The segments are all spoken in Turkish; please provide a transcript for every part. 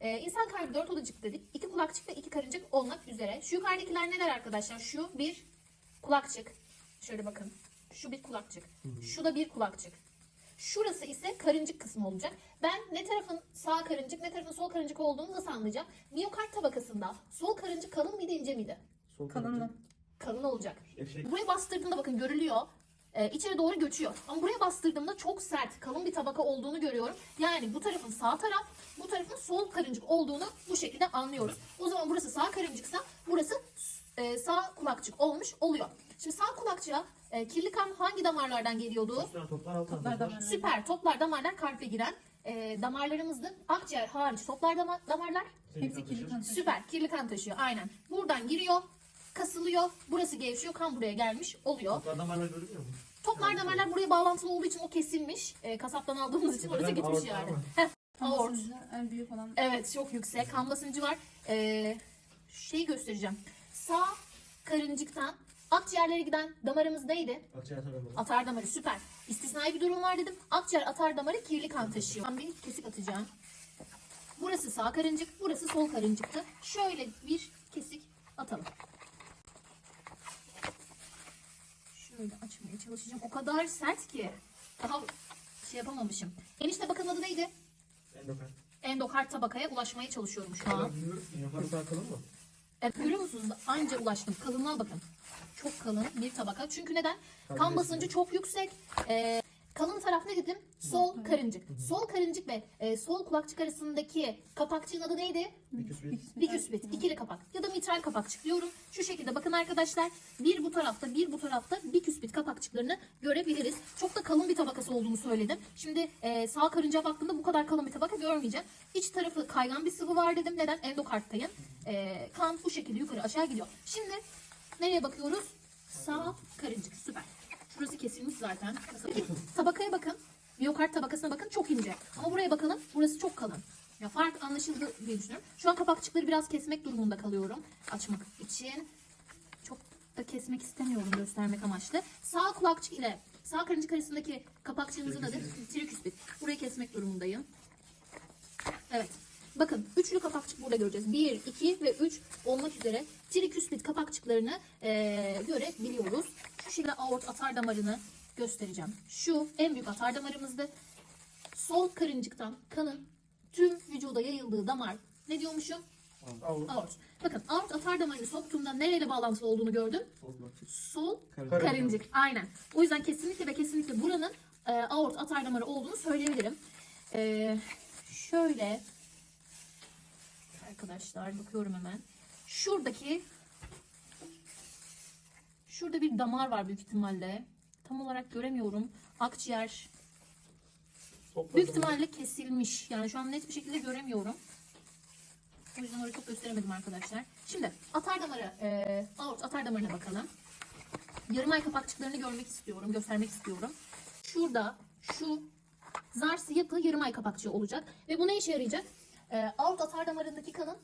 Ee, insan kalbi dört odacık dedik. İki kulakçık ve iki karıncık olmak üzere. Şu yukarıdakiler neler arkadaşlar? Şu bir kulakçık. Şöyle bakın. Şu bir kulakçık. Şu da bir kulakçık. Şurası ise karıncık kısmı olacak. Ben ne tarafın sağ karıncık ne tarafın sol karıncık olduğunu nasıl anlayacağım? Miyokard tabakasında sol karıncık kalın mıydı ince miydi? Sol Kalınlı. Kalın olacak. Eşek. Buraya bastırdığımda bakın görülüyor. Ee, içeri doğru göçüyor. Ama buraya bastırdığımda çok sert, kalın bir tabaka olduğunu görüyorum. Yani bu tarafın sağ taraf, bu tarafın sol karıncık olduğunu bu şekilde anlıyoruz. O zaman burası sağ karıncıksa burası e, sağ kulakçık olmuş oluyor. Şimdi sağ kulakçığa e, kirli kan hangi damarlardan geliyordu? Toplar Toplar toplar. Süper. Toplar damarlar kalbe giren e, damarlarımızdı. Akciğer hariç toplar dama- damarlar Hepsi kirli kan taşıyor. Süper. Kirli kan taşıyor. Aynen. Buradan giriyor. Kasılıyor. Burası gevşiyor. Kan buraya gelmiş oluyor. Toplar damarlar görünüyor mu? Toplar damarlar buraya bağlantılı olduğu için o kesilmiş. E, kasaptan aldığımız için orası gitmiş yani. Heh, aort. basıncı en büyük olan. Evet çok yüksek. Kan basıncı var. E, şeyi göstereceğim. Sağ karıncıktan akciğerlere giden damarımız neydi? Akciğer atar damarı. Atar damarı süper. İstisnai bir durum var dedim. Akciğer atar damarı kirli kan taşıyor. Ben bir kesik atacağım. Burası sağ karıncık, burası sol karıncıktı. Şöyle bir kesik atalım. Şöyle açmaya çalışacağım. O kadar sert ki. Daha şey yapamamışım. Enişte bakın adı neydi? Endokard. Endokard tabakaya ulaşmaya çalışıyorum şu an. Yukarı sağ kalın mı? Evet, görüyor musunuz? Anca ulaştım. Kalınlığa bakın. Çok kalın bir tabaka. Çünkü neden? Kan basıncı çok yüksek. Ee, kalın taraf ne dedim? Sol karıncık. Sol karıncık ve e, sol kulakçık arasındaki kapakçığın adı neydi? Biküspit. Biküspit. ikili kapak. Mitral kapakçık diyorum. Şu şekilde bakın arkadaşlar. Bir bu tarafta bir bu tarafta biküspit kapakçıklarını görebiliriz. Çok da kalın bir tabakası olduğunu söyledim. Şimdi e, sağ karınca baktığımda bu kadar kalın bir tabaka görmeyeceğim. İç tarafı kaygan bir sıvı var dedim. Neden? Endokarttayım. E, kan bu şekilde yukarı aşağı gidiyor. Şimdi nereye bakıyoruz? Sağ karıncık. Süper. Şurası kesilmiş zaten. Tabakaya bakın. Miyokard tabakasına bakın çok ince. Ama buraya bakalım. Burası çok kalın. Ya fark anlaşıldı diye düşünüyorum. Şu an kapakçıkları biraz kesmek durumunda kalıyorum. Açmak için. Çok da kesmek istemiyorum göstermek amaçlı. Sağ kulakçık ile sağ karıncık arasındaki kapakçığımızın adı triküspit. Burayı kesmek durumundayım. Evet. Bakın üçlü kapakçık burada göreceğiz. 1, 2 ve 3 olmak üzere triküspit kapakçıklarını eee, görebiliyoruz. Şu şekilde aort atar damarını göstereceğim. Şu en büyük atar damarımızdı. Sol karıncıktan kanın tüm vücuda yayıldığı damar ne diyormuşum? Avru. Aort. Bakın aort atar damarını soktuğumda nereyle bağlantılı olduğunu gördüm. Sol Karıncık. karıncık. Aynen. O yüzden kesinlikle ve kesinlikle buranın e, aort atar damarı olduğunu söyleyebilirim. E, şöyle arkadaşlar bakıyorum hemen. Şuradaki şurada bir damar var büyük ihtimalle. Tam olarak göremiyorum. Akciğer Toplar büyük ihtimalle kesilmiş. Yani şu an net bir şekilde göremiyorum. O yüzden orayı çok gösteremedim arkadaşlar. Şimdi atar damarı, e, aort atar damarına bakalım. Yarım ay kapakçıklarını görmek istiyorum, göstermek istiyorum. Şurada şu zarsı yapı yarım ay kapakçığı olacak. Ve bu ne işe yarayacak? E, aort atar damarındaki kanın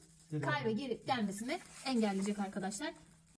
kalbe geri gelmesini engelleyecek arkadaşlar.